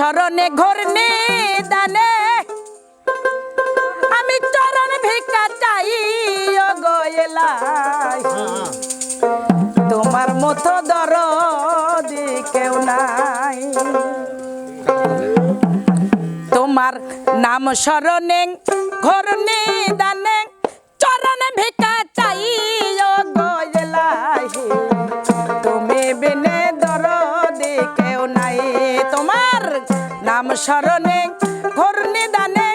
চরণে ঘর দানে। আমি চরণ ভিকা চাই গয়েলাই তোমার মত দর কেউ নাই। তোমার নাম স্মরণে ঘর দানে। নাম শরণে, ঘোর দানে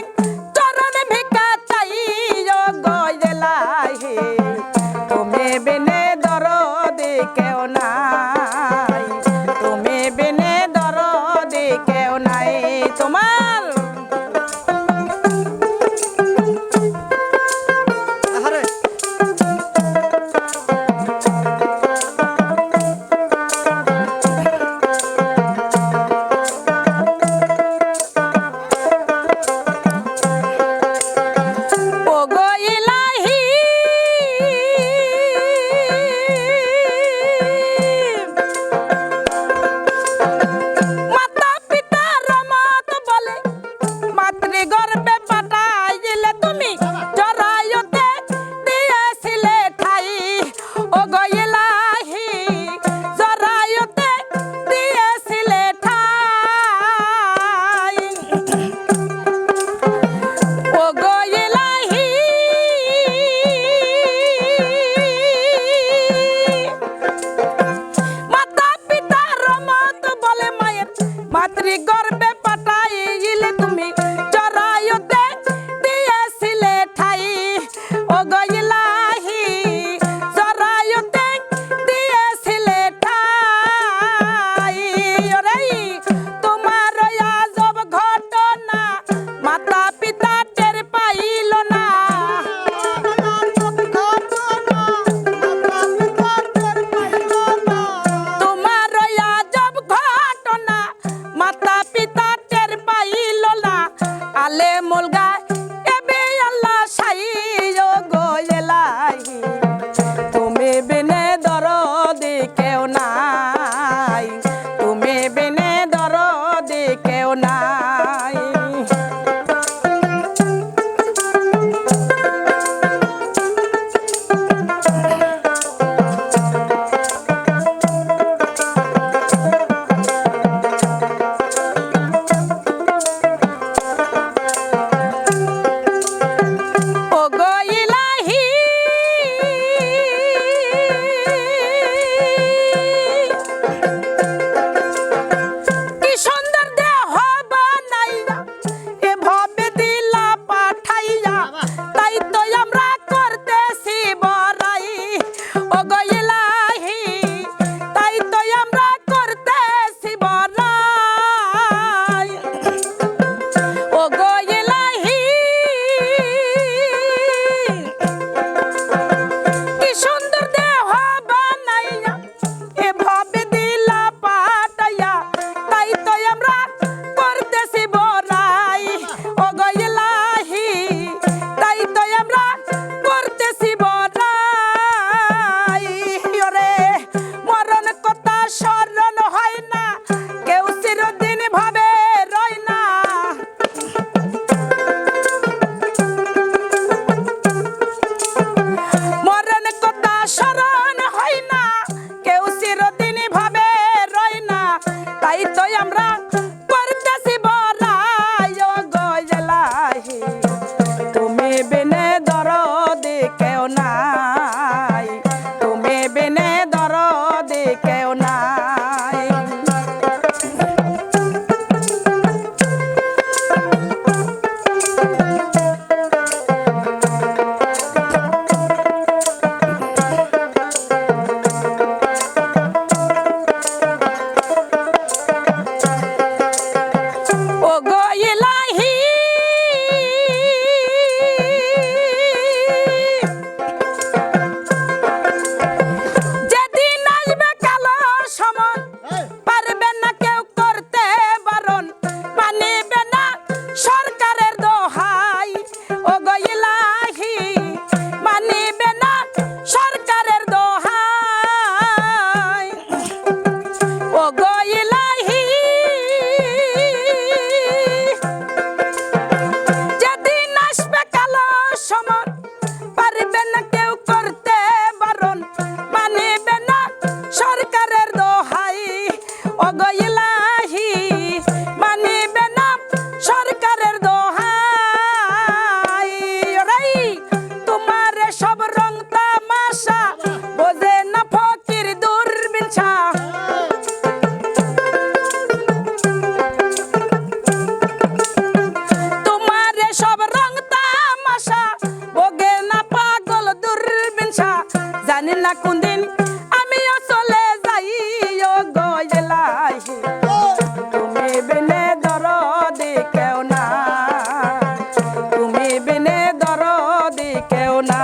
চরণ ভিকা চাই গজলাহে তুমি বিনে দর দি কেউ নাই, তুমি বিনে দর দি কেউ নাই। তোমার Dale, molga. ওগে না পাগল দুর্বিন শাহ জানি না কোনদিন আমিও চলে যাই ও গজলাই তুমি বিনে দর দি কেউ না তুমি বিনে দর দি কেউ না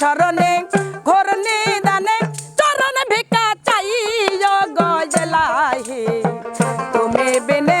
শরণে ঘোর নিদানে চরণ ভিকা চাই গজলাহি তুমি বিনে